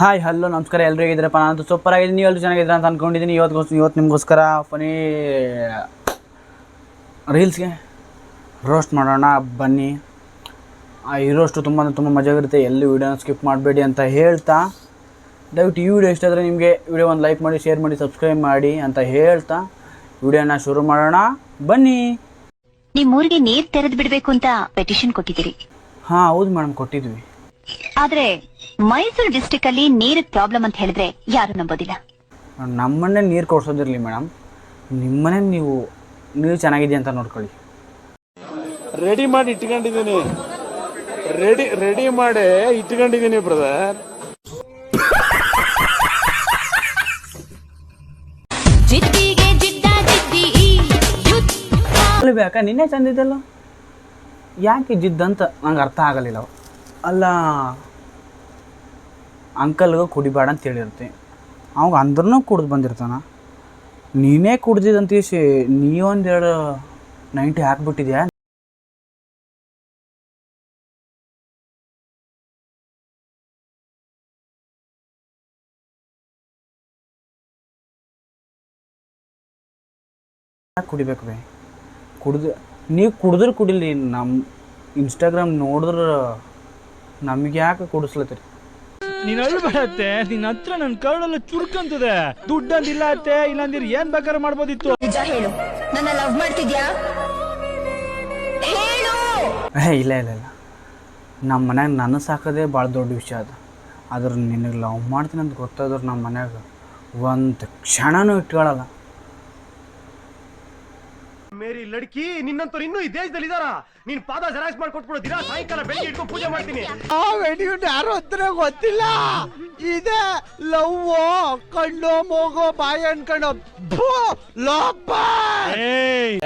Hi hello ನಮಸ್ಕಾರ. ಎಲ್ಲರೂ ಹೇಗಿದ್ದೀರಪ್ಪ ನಾನು ಸೂಪರ್ ಆಗಿದ್ದೀನಿ. ನೀವು ಎಲ್ಲರೂ ಚೆನ್ನಾಗಿದ್ದೀರಾ ಅಂತ ಅಂದ್ಕೊಂಡಿದ್ದೀನಿ ಇವತ್ತು ಇವತ್ತು ನಿಮಗೋಸ್ಕರ ಫನಿ ರೀಲ್ಸ್ಗೆ ರೋಸ್ಟ್ ಮಾಡೋಣ. ಬನ್ನಿ. ಆ ಈ ರೋಸ್ಟು ತುಂಬ ಅಂದರೆ ತುಂಬ ಮಜಾಗಿರುತ್ತೆ ಎಲ್ಲಿ ವೀಡಿಯೋನ ಸ್ಕಿಪ್ ಮಾಡಬೇಡಿ ಅಂತ ಹೇಳ್ತಾ ದಯವಿಟ್ಟು ಈ ವಿಡಿಯೋ ಇಷ್ಟ ಆದರೆ ನಿಮಗೆ ವಿಡಿಯೋ ಒಂದು ಲೈಕ್ ಮಾಡಿ ಶೇರ್ ಮಾಡಿ ಸಬ್ಸ್ಕ್ರೈಬ್ ಮಾಡಿ ಅಂತ ಹೇಳ್ತಾ ವಿಡಿಯೋನ ಶುರು ಮಾಡೋಣ. ಬನ್ನಿ. ನಿಮ್ಮೂರಿಗೆ ಊರಿಗೆ ತೆರೆದು ಬಿಡಬೇಕು ಬಿಡ್ಬೇಕು ಅಂತ ಪೆಟಿಷನ್ ಕೊಟ್ಟಿದ್ದೀರಿ. ಹಾಂ ಹೌದು ಮೇಡಮ್ ಕೊಟ್ಟಿದ್ವಿ. ಆದ್ರೆ ಮೈಸೂರು ಡಿಸ್ಟಿಕ್ ಅಲ್ಲಿ ನೀರ್ ಪ್ರಾಬ್ಲಮ್ ಅಂತ ಹೇಳಿದ್ರೆ ಯಾರು ನಂಬೋದಿಲ್ಲ? ನಮ್ಮನ್ನೇ ನೀರು ಕೊಡ್ಸೋದಿರ್ಲಿ ಮೇಡಮ್. ನಿಮ್ಮನೆ ನೀವು ನೀವು ಚೆನ್ನಾಗಿದೆ ಅಂತ ನೋಡ್ಕೊಳ್ಳಿ. ರೆಡಿ ಮಾಡಿ ಇಟ್ಕೊಂಡಿದ್ದೀನಿ. ರೆಡಿ ರೆಡಿ ಮಾಡಿ ಇಟ್ಕೊಂಡಿದ್ದೀನಿ ಬ್ರದರ್ ಜಿದ್ದಿಗೆ ಜಿದ್ದ ಜಿದ್ದಿ ಈ ಯುದ್ಧ. ಅಲ್ಲಿ ಬೇಕಾ? ನಿನ್ನೆ ಚಂದಿದ್ದಲ್ಲ ಯಾಕೆ ಜಿದ್ದಂತ ನಂಗೆ ಅರ್ಥ ಆಗಲಿಲ್ಲ. ಅಲ್ಲ ಅಂಕಲ್ಗೆ ಕುಡಿಬೇಡ ಅಂತ ಹೇಳಿರ್ತಿ. ಅವಾಗ ಅಂದ್ರೂ ಕುಡ್ದು ಬಂದಿರ್ತಾನ. ನೀನೇ ಕುಡ್ದಿದ್ದಂತ ಈಸಿ ನೀ ಒಂದೆರಡು ನೈಂಟಿ ಹಾಕ್ಬಿಟ್ಟಿದ್ಯಾ? ಕುಡಿಬೇಕು ಬೇ? ಕುಡ್ದು, ನೀವು ಕುಡಿದ್ರೆ ಕುಡಿಲಿ ನಮ್ಮ ಇನ್ಸ್ಟಾಗ್ರಾಮ್ ನೋಡಿದ್ರೆ ನಮಗೆ ಯಾಕೆ ಕುಡಿಸ್ಲತ್ತೀರಿ ನೀನ್ ಅಳ್ಬೇಡತ್ತೆ ನಿನ್ನ ಹತ್ರ ನನ್ ಕರಡಲ್ಲ ಚುರ್ಕಂತದೆ. ದುಡ್ಡ ಅಂದಿಲ್ಲ ಅತ್ತೆ ಇಲ್ಲಾಂದಿರ್ ಏನ್ ಬೇಕಾದ್ರೆ ಮಾಡ್ಬೋದಿತ್ತು. ನಿಜ ಹೇಳು ನನ್ನ ಲವ್ ಮಾಡ್ತಿದ್ಯಾ? ಹೇಳು! ಏ ಇಲ್ಲ ಇಲ್ಲ ಇಲ್ಲ. ನಮ್ಮ ಮನ್ಯಾಗ ನನ್ನ ಸಾಕೋದೇ ಭಾಳ ದೊಡ್ಡ ವಿಷಯ ಅದು. ಆದ್ರೆ ನಿನಗೆ ಲವ್ ಮಾಡ್ತೀನಿ ಅಂತ ಗೊತ್ತಾದ್ರೆ ನಮ್ಮ ಮನ್ಯಾಗ ಒಂದು ಕ್ಷಣನೂ ಇಟ್ಕೊಳ್ಳಲ್ಲ ಮೇರಿ ಲಡ್ಕಿ ನಿನ್ನಂತವ್ರು ಇನ್ನೂ ಈ ದೇಶದಲ್ಲಿ ಇದಾರ ನೀನ್ ಪಾದ ಜರಾಕ್ಸ್ ಮಾಡಿ ಕೊಟ್ಬಿಡು ದಿನ ಸಾಯಂಕಾಲ ಬೆಳಿಗ್ಗೆ ಇಟ್ಕೊಂಡು ಪೂಜೆ ಮಾಡ್ತೀನಿ. ಯಾರು ಹತ್ರ ಗೊತ್ತಿಲ್ಲ. ಇದೆ ಲವ್ ಕಣ್ಣು ಮೂಗು ಬಾಯಿ ಅನ್ಕೊಂಡು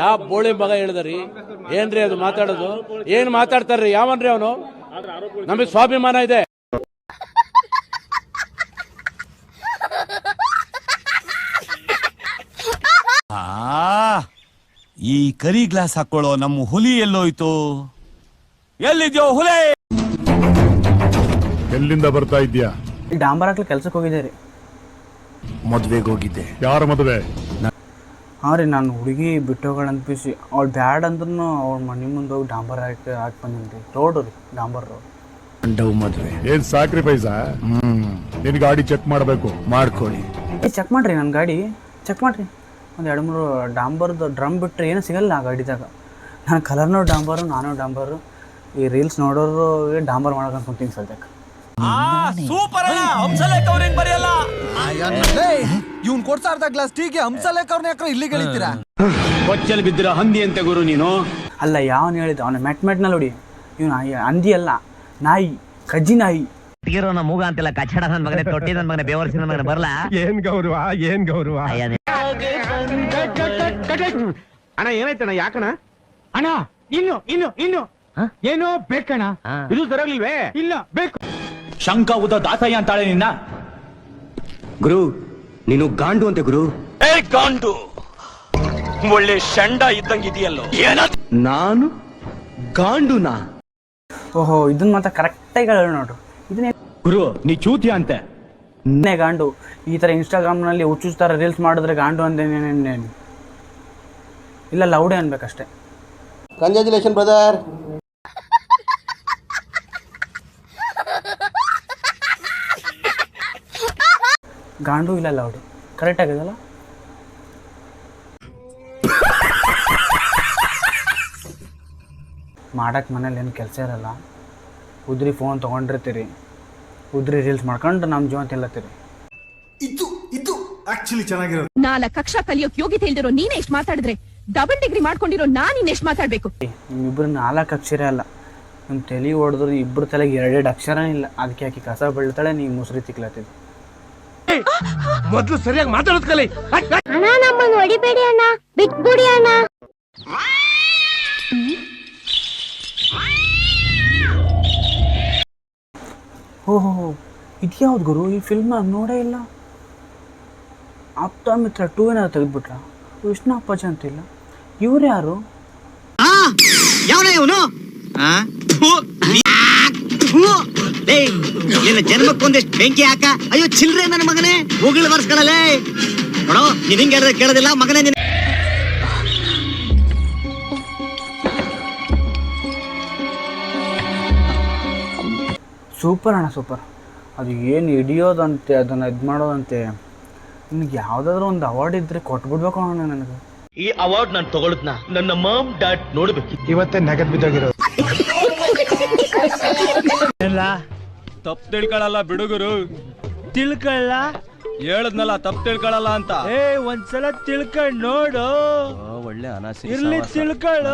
ಯಾವ ಬೋಳಿ ಮಗ ಹೇಳಿದ್ರಿ? ಏನ್ರಿ ಅದು ಮಾತಾಡೋದು? ಏನ್ ಮಾತಾಡ್ತಾರ್ರಿ? ಯಾವನ್ರಿ ಅವನು? ನಮಗೆ ಸ್ವಾಭಿಮಾನ ಇದೆ. ಈ ಕರಿ ಗ್ಲಾಸ್ ಹಾಕೊಳ್ಳೋ ನಮ್ಮ ಹುಲಿ ಎಲ್ಲೋಯ್ತು? ಎಲ್ಲಿದ್ಯೋ ಹುಲಿ? ಎಲ್ಲಿಂದ ಬರ್ತಾ ಇದ್ಯಾ ಡಾಂಬರ್ ಹಾಕ್ಲಿ ಕೆಲ್ಸಕ್ಕೆ ಹೋಗಿದ್ದೆ ರೀ ಮದ್ವೆಗೆ ಹೋಗಿದ್ದೆ. ಯಾರ ಮದುವೆ? ಹಾಂ ರೀ ನಾನು ಹುಡುಗಿ ಬಿಟ್ಟೋಗಳಂತ ಅನ್ಪಿಸಿ. ಅವ್ಳು ಬ್ಯಾಡ್ ಅಂದ್ರೂ ಅವ್ಳ ಮನೆ ಮುಂದೆ ಹೋಗಿ ಡಾಂಬರ್ ಹಾಕಿ ಹಾಕಿ ಬಂದಿನಿ ರೀ. ರೋಡು ರೀ ಡಾಂಬರ್ ರೋಡ್ ಗಂಡವ್ ಮದ್ವೆ. ಏನ್ ಸ್ಯಾಕ್ರಿಫೈಸಾ ನಿನ್ ಗಾಡಿ ಚೆಕ್ ಮಾಡಬೇಕು. ಮಾಡ್ಕೊಳ್ಳಿ. ಏ ಚೆಕ್ ಮಾಡ್ರಿ ನನ್ನ ಗಾಡಿ. ಚೆಕ್ ಮಾಡಿರಿ. ಒಂದು ಎರಡು ಮೂರು ಡಾಂಬರ್ದು ಡ್ರಮ್ ಬಿಟ್ಟರೆ ಏನು ಸಿಗಲ್ಲ ಆ ಗಾಡಿದಾಗ. ನಾನು ಕಲರ್ನೂ ಡಾಂಬರು ನಾನು ಡಾಂಬರು. ಈ ರೀಲ್ಸ್ ನೋಡೋರು ಡಾಂಬರ್ ಮಾಡಕ್ ಅನ್ಕೊಂತೀನಿ ಸದ್ಯಕ್ಕೆ. ಸೂಪರ್ ಹಂಸಲೇಖ ಅವ್ರೇನ್ ಬರೆಯಲ್ಲ. ಇವ್ನ್ ಕೊಡ್ತಾ ಇರ್ದ ಗ್ಲಾಸ್ ಟೀಗೆ ಹಂಸಲೇಖ ಅವ್ರನ್ನ ಯಾಕ್ರ ಇಲ್ಲಿ ಗೆಳಿತೀರಾ ಕೊಚ್ಚಲ್ ಬಿದ್ದಿರ ಹಂದಿ ಅಂತ ಗುರು ನೀನು? ಅಲ್ಲ ಯಾವನ್ ಹೇಳಿದ? ಅವನ ಮೆಟ್ ಮೆಟ್ನ ನೋಡಿ ಇವನು ಅಂದಿ ಅಲ್ಲ. ನಾಯಿ ಕಜ್ಜಿ ನಾಯಿ. ತೀರೋನ ಮೂಗ ಅಂತಿಲ್ಲ ಕಚ್ಚಡ ನನ್ನ ಮಗನೇ ತೊಟ್ಟಿ ನನ್ ಮಗನೇ ಬೇವರ್ಸಿ ನನ್ನ ಮಗನೇ ಬರಲ್ಲ ಏನ್ ಗೌರವ ಏನ್ ಗೌರವ? ಅಣ್ಣ ಏನಾಯ್ತಣ್ಣ ಯಾಕಣ ಅಣ್ಣ ಇನ್ನು ಇನ್ನು ಇನ್ನು. ಏನೋ ಬೇಕಣ್ಣ. ಇದು ಸರಿಯಾಗ್ಲಿಲ್ವೇ ಇಲ್ಲ ಬೇಕು. ಶಂಕ ಉದ ದಾಸಯ್ಯ ಅಂತಾಳೆ ನಿನ್ನ. ಗುರು ನೀನು ಗಾಂಡು ಅಂತೆ ಗುರು. ಏ ಗಾಂಡು! ಒಳ್ಳೆ ಶಂಡ ಇದ್ದಂಗಿದೆಯಲ್ಲೋ? ನಾನು ಗಾಂಡುನಾ? ಓಹೋ ಇದನ್ನ ಮಾತ್ರ ಕರೆಕ್ಟಾಗಿ ಹೇಳ ನೋಡ್ರು ಇದನ್ನೇ ಗುರು ನೀ ಚೂತಿಯ ಅಂತೆ? ಗಾಂಡು. ಈ ಥರ ಇನ್ಸ್ಟಾಗ್ರಾಮ್ನಲ್ಲಿ ಹುಚ್ಚು ಥರ ರೀಲ್ಸ್ ಮಾಡಿದ್ರೆ ಗಾಂಡು ಅಂದೇನೇನೇನು ಇಲ್ಲ ಲೌಡೇ ಅನ್ಬೇಕಷ್ಟೇ. ಕಂಗ್ರ್ಯಾಚುಲೇಷನ್ ಬ್ರದರ್ ಗಾಂಡು ಇಲ್ಲ ಲೌಡು. ಕರೆಕ್ಟ್ ಆಗಿದಲ್ಲ ಮಾಡಕ್ಕೆ ಮನೇಲಿ ಏನು ಕೆಲಸ ಇರಲ್ಲ. ಉದ್ರಿ ಫೋನ್ ತೊಗೊಂಡಿರ್ತೀರಿ. ಉದ್ರಿ ರೀಲ್ಸ್ ಮಾಡ್ಕೊಂಡು ನಮ್ಮ ಜೀವನ ತಿಲ್ಲತ್ತೀರಿ. ನಾಲ್ಕು ಕಕ್ಷಾ ಕಲಿಯೋಕ್ ಯೋಗ್ಯತೆ ಇಲ್ದಿರೋ ನೀನೇ ಎಷ್ಟು ಮಾತಾಡಿದ್ರೆ ಡಬಲ್ ಡಿಗ್ರಿ ಮಾಡ್ಕೊಂಡಿರೋ ನಾನ್ ಇನ್ನೆಷ್ಟು ಮಾತಾಡ್ಬೇಕು. ನಿಮ್ಮಿಬ್ಬರು ನಾಲ್ಕು ಅಕ್ಷರ ಅಲ್ಲ. ನಿಮ್ಮ ತಲೆ ಹೊಡೆದ್ರು ಇಬ್ಬರು ತಲೆಗೆ ಎರಡೆರಡು ಅಕ್ಷರ ಇಲ್ಲ. ಅದಕ್ಕೆ ಆಕಿ ಕಸ ಬೀಳ್ತಾಳೆ ನೀವು ಮುಸ್ರಿ ತಿಕ್ಲತ್ತಿದ್ದೆ ಮೊದಲು ಸರಿಯಾಗಿ ಮಾತಾಡೋದ್ ಕಲಿ. ಅಣ್ಣ ನಮ್ಮನ್ನು ಹೊಡಿಬೇಡಿ ಅಣ್ಣ. ಬಿಟ್ಬಿಡಿ ಅಣ್ಣ. ಓಹೋ ಇದ್ಯಾವ್ದು ಗುರು? ಈ ಫಿಲ್ಮ್ ನಾನು ನೋಡೇ ಇಲ್ಲ. ಆಪ್ತ ಮಿತ್ರ ಟೂ ಏನಾದ್ರು ತೆಗೆದ್ಬಿಟ್ರ? ವಿಷ್ಣು ಅಪ್ಪಾಜಿ ಅಂತಿಲ್ಲ. ಇವ್ರು ಯಾರು? ಇವನು? ನಿನ್ನ ಜನ್ಮಕ್ಕೊಂದಿಷ್ಟು ಬೆಂಕಿ ಹಾಕ. ಅಯ್ಯೋ, ಚಿಲ್ರೆ ನನ್ನ ಮಗನೇ. ಮುಗಿಳು ಬರ್ಸ್ಕೊಳ್ಳಲೇ ನೋಡೋ, ನೀನ್ ಹಿಂಗೆ ಕೇಳೋದಿಲ್ಲ. ಮಗನೇ ನಿನ್ನ ಸೂಪರ್ ಅಣ್ಣ ಸೂಪರ್. ಅದು ಏನು ಹಿಡಿಯೋದಂತೆ ಅದನ್ನು ಇದು ಮಾಡೋದಂತೆ. ನಿನಗೆ ಯಾವುದಾದ್ರೂ ಒಂದು ಅವಾರ್ಡ್ ಇದ್ದರೆ ಕೊಟ್ಬಿಡ್ಬೇಕು ಅಣ್ಣ ನನಗೆ. ಈ ಅವಾರ್ಡ್ ನಾನು ತಗೊಳದ್ನ ನನ್ನ ಮಾಮ್ ಡ್ಯಾಡ್ ನೋಡ್ಬೇಕು. ಇವತ್ತೇ ನಗದ್ ಬಿದ್ದೋಗಿರೋ ಎಲ್ಲ ತಪ್ಪು ತಿಳ್ಕೊಳಲ್ಲ ಬಿಡುಗರು. ತಿಳ್ಕೊಳ್ಳ ಹೇಳದ್ನಲ್ಲ ತಪ್ಪು ತಿಳ್ಕೊಳಲ್ಲ ಅಂತ. ಏ ಒಂದ್ಸಲ ತಿಳ್ಕೊಂಡ್ ನೋಡು. ಒಳ್ಳೆ ಇರ್ಲಿ ತಿಳ್ಕೊಳ್ಳು